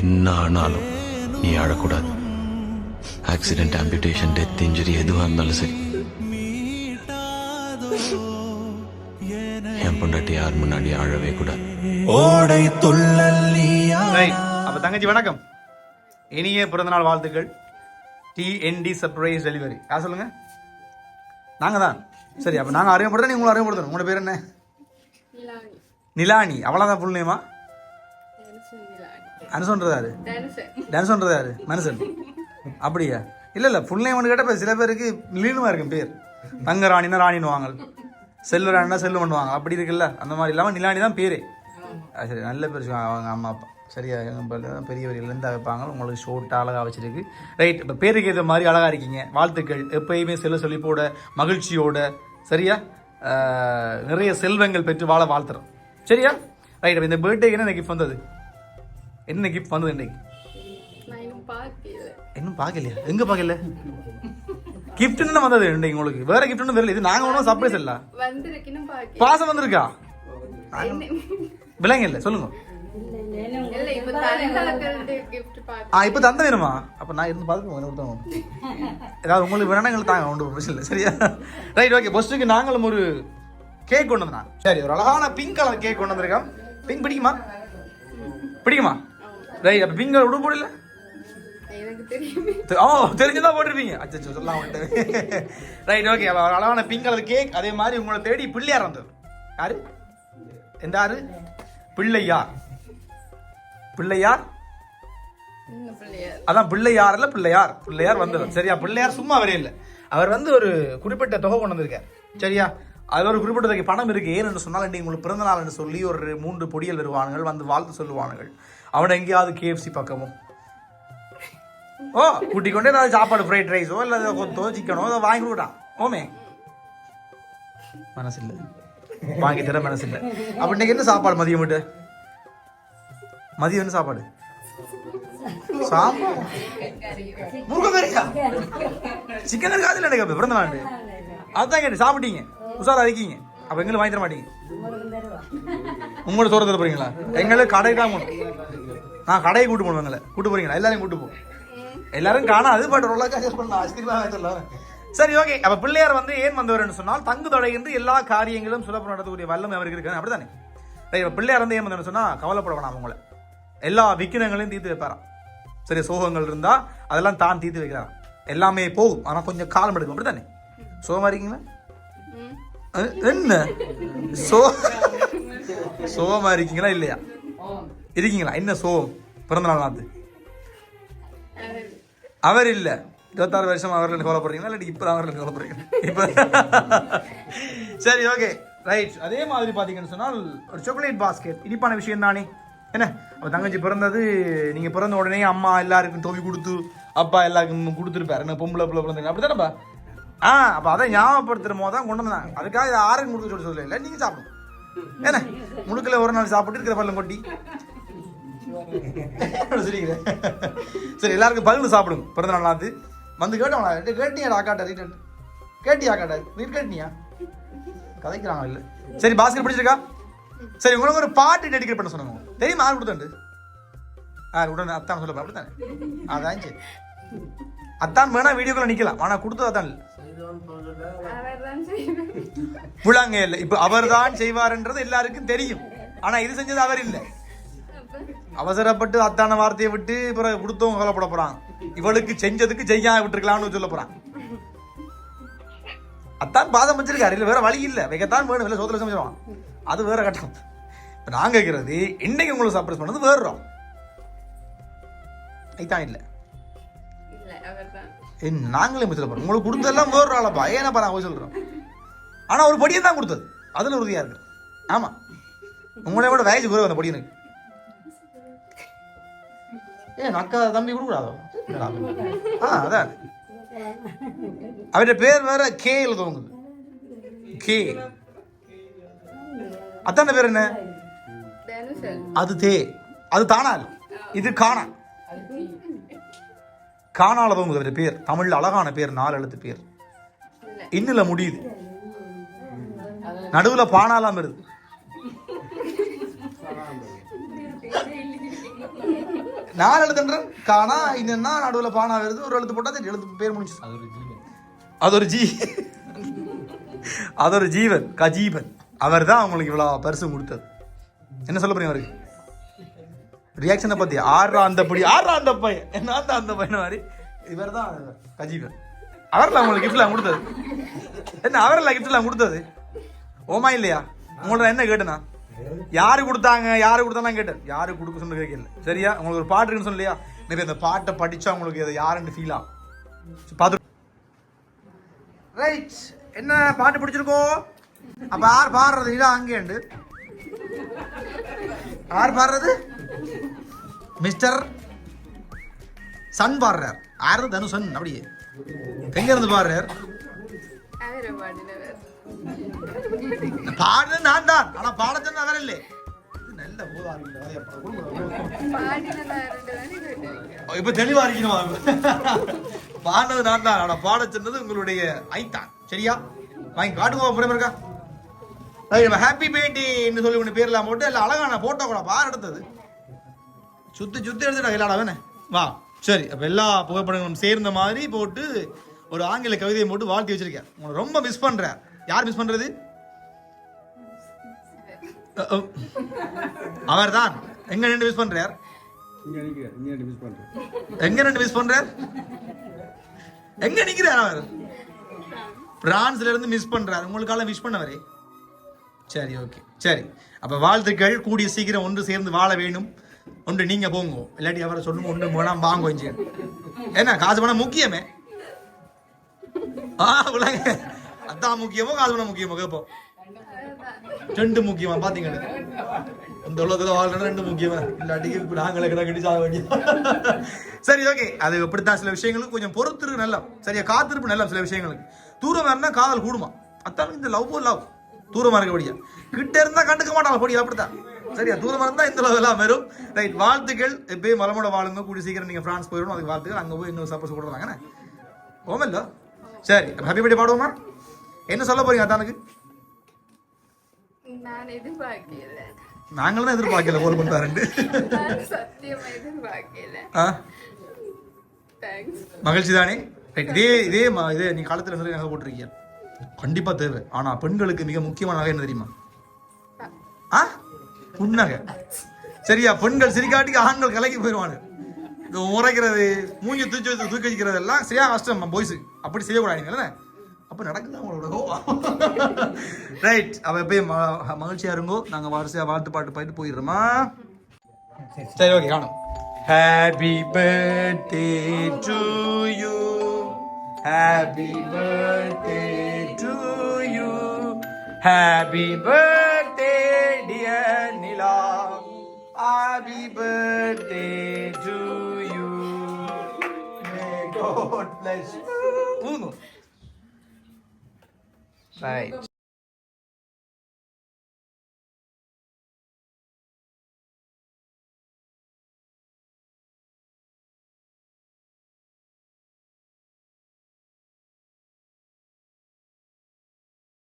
என்ன ஆனாலும் நீ அழக்கூடாது ஆக்சிடென்ட் ஆம்பியூட்டேஷன் டெத் இன்ஜுரி எதுவாக இருந்தாலும் சரி. என் பொண்டாட்டி யார் முன்னாடி அழவே கூடாது. ஓடை அப்ப தங்கச்சி வணக்கம். இனிய பிறந்தநாள் வாழ்த்துக்கள். டிஎன்டி சர்ப்ரைஸ் டெலிவரி யார் சொல்லுங்க? நாங்க தான். சரி அப்ப நாங்க அறிமுகப்படுத்த நீங்க உங்களை அறிமுகப்படுத்தணும். உங்களோட பேர் என்ன? நிலானி. அவ்வளோதான் ஃபுல் நேமா அனுசன்றது டான்ஸ் பண்ணுறது யாரு? மனுஷன். அப்படியா? இல்லை இல்லை ஃபுல் நேம் கேட்டால் இப்போ சில பேருக்கு லீனுமா இருக்கும் பேர். தங்க ராணினா ராணின்னு வாங்க செல்வ ராணினா செல்வம் பண்ணுவாங்க அப்படி இருக்குல்ல? அந்த மாதிரி இல்லாமல் நிலானி தான் பேரே. சரி நல்ல பேர் அவங்க அம்மா அப்பா. சரியா? எங்கள் பெரியவர்கள்லேருந்து வைப்பாங்க. உங்களுக்கு ஷோர்ட்டாக அழகாக வச்சிருக்கு. ரைட் இப்போ பேருக்கு ஏற்ற மாதிரி அழகாக இருக்கீங்க. வாழ்த்துக்கள். எப்பயுமே செல்ல செழிப்போட மகிழ்ச்சியோட. சரியா? நிறைய செல்வங்கள் பெற்று வாழ வாழ்த்துறோம். சரியா? ரைட் இந்த பர்த்டேக்கு என்ன கிஃப்ட் வந்தது? என்ன கிஃப்ட் வந்தது இன்னைக்கு? இன்னும் பார்க்கல. இன்னும் பார்க்கலையா? எங்க பார்க்கல? கிஃப்ட் என்ன வந்தது இன்னைக்கு உங்களுக்கு? வேற கிஃப்ட் ஒன்றும் தெரியல. இது நாங்க ஒன்றும் சர்ப்ரைஸ் இல்ல. பாசம் வந்திருக்கா? விலங்க இல்ல சொல்லுங்க. இப்ப தந்த வேணுமா அப்ப நான் இருந்து ஒருத்தவங்க ஏதாவது உங்களுக்கு வேணா எங்களுக்கு தாங்க ஒன்றும் பிரச்சனை இல்லை. சரியா? ரைட் ஓகே ஃபர்ஸ்ட்டுக்கு நாங்களும் ஒரு கேக் கொண்டு வந்தோம். சரி ஒரு அழகான பிங்க் கலர் கேக் கொண்டு வந்திருக்கோம். பிங்க் பிடிக்குமா? பிடிக்குமா? ரைட் அப்ப பிங்க் கலர் உடுப்பு போடல? ஓ தெரிஞ்சுதான் போட்டிருப்பீங்க. அச்சோ சொல்லலாம் ரைட் ஓகே அழகான பிங்க் கலர் கேக் அதே மாதிரி உங்களை தேடி பிள்ளையார் வந்தது யாரு? எந்த யாரு பிள்ளையார்? பிள்ளையார். அதான் பிள்ளையார் இல்ல பிள்ளையார். பிள்ளையார் வந்தவர் சரியா பிள்ளையார் சும்மா வரே இல்லை. அவர் வந்து ஒரு குறிப்பிட்ட தொகை கொண்டு வந்திருக்கார். சரியா? அதுல ஒரு குறிப்பிட்ட தொகை பணம் இருக்கு. ஏன் என்று சொன்னால் இன்றைக்கு உங்களுக்கு பிறந்த நாள் என்று சொல்லி ஒரு மூன்று பொடியல் வருவானுங்கள் வந்து வாழ்த்து சொல்லுவானுங்கள் அவனை எங்கேயாவது கேஎஃப்சி பக்கமோ? ஓ கூட்டி கொண்டே ஏதாவது சாப்பாடு ஃப்ரைட் ரைஸோ இல்லை கொத்தோ சிக்கனோ அதை வாங்கி கொடுக்குறான் ஓமே மனசு இல்லை வாங்கி தர மனசு இல்லை அப்போ இன்னைக்கு என்ன சாப்பாடு மதியம் விட்டு? மதியம் என்ன சாப்பாடு? சாம்பார். முருகன் சிக்கன் கறி எனக்கு பிறந்த நாள். அதுதான் கேட்டு சாப்பிட்டீங்க. உஷாரா இருக்கீங்க. அப்ப எங்களுக்கு வாங்கி தர மாட்டீங்க. உங்களோட சோறு தர போறீங்களா? எங்களுக்கு கடை தான் நான் கடையை கூட்டு போகணும் எங்களை. கூட்டு போறீங்களா? எல்லாரையும் கூட்டு போ. எல்லாரும் காணாது பட் ரொல்லாக்கா அட்ஜஸ்ட் பண்ணலாம் ஐஸ்கிரீம் சொல்ல சரி ஓகே. அப்ப பிள்ளையார் வந்து ஏன் வந்தவர் சொன்னால் தங்கு தொலைகின்ற எல்லா காரியங்களும் சுலபம் நடத்தக்கூடிய வல்லம் அவருக்கு இருக்கு அப்படிதானே ரைட் பிள்ளையார் வந்து ஏன் வந்தவர் சொன்னா கவலைப்பட வேணாம் உங்களை எல்லா விக்கினங்களையும் தீர்த்து வைப்பாராம். சரி சோகங்கள் இருந்தா அதெல்லாம் தான் தீர்த்து வைக்கிறாராம். எல்லாமே போகும். ஆனா கொஞ்சம் காலம் எடுக்கும். அப்படித்தானே? சோகமா இருக்கீங்களா? என்ன? சோ சோகமா இருக்கீங்களா இல்லையா? இருக்கீங்களா? என்ன சோகம்? பிறந்த நாள். நாத்து அவர் இல்ல. இருபத்தாறு வருஷம் அவர்கள் கவலைப்படுறீங்களா? இல்லாட்டி இப்போ அவர்கள் கவலைப்படுறீங்க இப்போ சரி ஓகே ரைட் அதே மாதிரி பார்த்தீங்கன்னு சொன்னால் ஒரு சாக்லேட் பாஸ்கெட் இனிப்பான விஷயம் தானே? என்ன? அப்போ தங்கச்சி பிறந்தது நீங்கள் பிறந்த உடனே அம்மா எல்லாருக்கும் தொகை கொடுத்து அப்பா எல்லாருக்கும் கொடுத்துருப்பாரு. என்ன பொம்பளை பிள்ளை பிறந்தீங்க அப்படி தானேப்பா ஆ அப்போ அதை ஞாபகப்படுத்துற போது தான் கொண்டு வந்தாங்க. அதுக்காக இதை ஆறுக்கு கொடுக்க சொல்லி இல்லை நீங்கள் சாப்பிடும் என்ன? முழுக்கில் ஒரு நாள் சாப்பிட்டு இருக்கிற பல்லம் கொட்டி. சொல்லிக்கிறேன். சரி எல்லாருக்கும் பல்லு சாப்பிடுங்க. பிறந்த நாள் நாத்து வந்து கேட்டவங்களா? கேட்டியா ஆக்காட்ட ரீட்டன் கேட்டியா ஆக்காட்ட நீர் கேட்டியா கதைக்கிறாங்க இல்ல? சரி பாஸ்கெட் பிடிச்சிருக்கா? சரி உங்களுக்கு ஒரு பாட்டு டெடிகேட் பண்ண சொன்னாங்க. தெரியுமா? யார் கொடுத்தாண்டு யார்? உடனே அத்தான் சொல்ல அப்படித்தானே? அதான் சரி. அத்தான் வேணா வீடியோக்குள்ள நிக்கலாம். ஆனா கொடுத்தது அதான் இல்லை. புழாங்க இல்லை. இப்போ அவர் தான் செய்வார்ன்றது எல்லாருக்கும் தெரியும். ஆனா இது செஞ்சது அவர் இல்லை அவசரப்பட்டு அத்தான வார்த்தையை விட்டு பிறகு கொடுத்தவங்க கவலைப்பட போறாங்க இவளுக்கு செஞ்சதுக்கு செய்யாம விட்டுருக்கலாம்னு சொல்ல போறான். அத்தான் பாதம் வச்சிருக்காரு. இல்ல வேற வழி இல்ல. வைக்கத்தான் வேணும். இல்ல சோத்துல சமைச்சிருவான். அது வேற கட்டம். இப்ப நாங்க கேட்கறது இன்னைக்கு உங்களுக்கு சர்ப்ரைஸ் பண்ணது வேறுறோம் ஐத்தான் இல்ல. நாங்களே போய் சொல்ல போறோம் உங்களுக்கு கொடுத்ததெல்லாம் வேறு ஆளப்பா. ஏன்னப்பா நான் போய் சொல்றோம் ஆனா ஒரு பொடியை தான் கொடுத்தது. அதுல உறுதியா இருக்கு. ஆமா. உங்களை விட வயசு குறைவு அந்த பொடியனுக்கு ஏன் அக்கா தம்பி கொடுக்கூடாதோ ஆ அதான். அவருடைய பேர் வேற கே துவங்குது. கே அத்தான பேர் என்ன? அது தே. அது தானால் இது காணா. அவருடைய பேர் தமிழ்ல அழகான பேர் நாலு எழுத்து பேர். இன்னில முடியுது. நடுவுல பானாலாம் வருது. நாலு எழுத்துன்றேன். காணா இன்னும் நடுவில் பானா வருது. ஒரு எழுத்து போட்டா சரி எழுத்து பேர் முடிச்சு அது ஒரு ஜீ. அது ஒரு ஜீவன். கஜீவன். அவர் தான் அவங்களுக்கு இவ்வளோ பரிசு கொடுத்தது. என்ன சொல்ல போறீங்க அவருக்கு? ரியாக்ஷனை பத்தி. ஆறா அந்த படி ஆறா அந்த பையன். என்ன அந்த அந்த பையன் மாதிரி. இவர் தான் கஜீவன் அவர்ல உங்களுக்கு கிஃப்ட்லாம் கொடுத்தது. என்ன அவர்ல கிஃப்ட்லாம் கொடுத்தது? ஓமா இல்லையா? உங்கள்ட்ட என்ன கேட்டேனா? யாரு கொடுத்தாங்க யாரு கொடுத்தாங்க கேட்டேன். யாரு கொடுக்க சொன்ன கேட்கல. சரியா? உங்களுக்கு ஒரு பாட்டு இருக்குன்னு சொல்லியா நிறைய இந்த பாட்டை படிச்சா உங்களுக்கு இதை யாருன்னு ஃபீல் ஆகும். பார்த்து ரைட் என்ன பாட்டு பிடிச்சிருக்கோ? அப்ப யார் பாடுறது இதா அங்கேண்டு யார் பாடுறது? மிஸ்டர் சன் பாடுறார் யாரு தனுசன் அப்படியே. எங்க இருந்து பாடுறார் பாடுறது நான் தான். ஆனா பாட சொன்ன அவர் இல்லை நல்ல இப்ப தெளிவா இருக்கணும்? பாடினது நான் தான். ஆனா பாட சொன்னது உங்களுடைய ஐத்தான். சரியா? வாங்கி காட்டுவோம் புறம் இருக்கா? நம்ம ஹாப்பி பேட்டின்னு சொல்லி ஒன்று பேர்லாம் போட்டு இல்லை அழகான போட்டோ கூட பார் எடுத்தது. சுத்தி சுத்தி எடுத்துட்டா இல்லாடா வேணே வா. சரி அப்ப எல்லா புகைப்படங்களும் சேர்ந்த மாதிரி போட்டு ஒரு ஆங்கில கவிதையை போட்டு வாழ்த்தி வச்சிருக்கேன். உங்களை ரொம்ப மிஸ் பண்றேன். யார் மிஸ் பண்றது? அவர் தான் எங்க நின்று மிஸ் பண்றார்? பண்ணுறேன் எங்க நின்று மிஸ் பண்றார்? எங்க நிக்கிறார் அவர்? பிரான்ஸ்ல இருந்து மிஸ் பண்றார். உங்களுக்கால மிஸ் பண்ணவரே. சரி ஓகே சரி. அப்ப வாழ்த்துக்கள். கூடிய சீக்கிரம் ஒன்று சேர்ந்து வாழ வேணும். ஒன்று நீங்க போங்க. இல்லாட்டி அவரை சொல்லுங்க ஒன்று வேணாம் வாங்க கொஞ்சம் ஏன்னா காசு பணம் முக்கியமே. ஆ விளங்க அதான் முக்கியமோ காசு பணம் முக்கியமோ கேட்போம் ரெண்டு முக்கியமா பாத்தீங்கன்னா இந்த உலகத்துல வாழ்ற ரெண்டு முக்கியமா? இல்லாட்டிக்கு இப்ப நாங்களே கிட்ட கட்டி சாக வேண்டியது. சரி ஓகே. அது இப்படித்தான் சில விஷயங்களுக்கு கொஞ்சம் பொறுத்திருக்கு நல்ல சரியா காத்திருப்பு நல்ல சில விஷயங்களுக்கு. தூரமா இருந்தா காதல் கூடுமா? அத்தாலும் இந்த லவ் லவ் தூரமா இருக்கபடியா கிட்ட இருந்தா கண்டுக்க மாட்டாங்க படியா அப்படித்தான். சரியா? தூரமா இருந்தா இந்த எல்லாம் வரும். ரைட் வாழ்த்துக்கள். எப்பயும் மலமோட வாழுங்க. கூடி சீக்கிரம் நீங்க பிரான்ஸ் போயிடணும். அதுக்கு வாழ்த்துக்கள். அங்க போய் இன்னும் சப்போஸ் கொடுறாங்கண்ணே ஓமல்ல சரி ஹாப்பி பர்த்டே பாடுவோமா? என்ன சொல்ல போறீங்க அத்தானுக்கு நான் எதிர்பார்க்கல. நாங்களும் தான் எதிர்பார்க்கல. கோல் நான் சத்தியமா எதிர்பார்க்கல. ஆ? மகிழ்ச்சி தானே. இதே இதே இதே நீ காலத்துல நிறைய நகை போட்டிருக்கீங்க கண்டிப்பா தேவை. ஆனா பெண்களுக்கு மிக முக்கியமான நகை என்ன தெரியுமா? ஆ? புன்னகை சரியா பெண்கள் சிரிக்காட்டிக்கு ஆண்கள் கலக்கி போயிடுவாங்க. இந்த உரைக்கிறது மூஞ்சி தூக்கி வச்சு தூக்கி வச்சுக்கிறது எல்லாம் சரியா கஷ்டம் பாய்ஸ் அப்படி செய்யக்கூடாது இல்லை அப்போ நடக்குது அவங்களோட ரைட் அவள் எப்பயும் ம- மகிழ்ச்சியாக இருங்கோ. நாங்கள் வரிசையாக வாழ்த்து பாட்டு பாட்டு போயிடுறோமா? சரி ஓகே காணும். Happy birthday to you happy birthday to you happy birthday birthday to you. May God bless you. Right.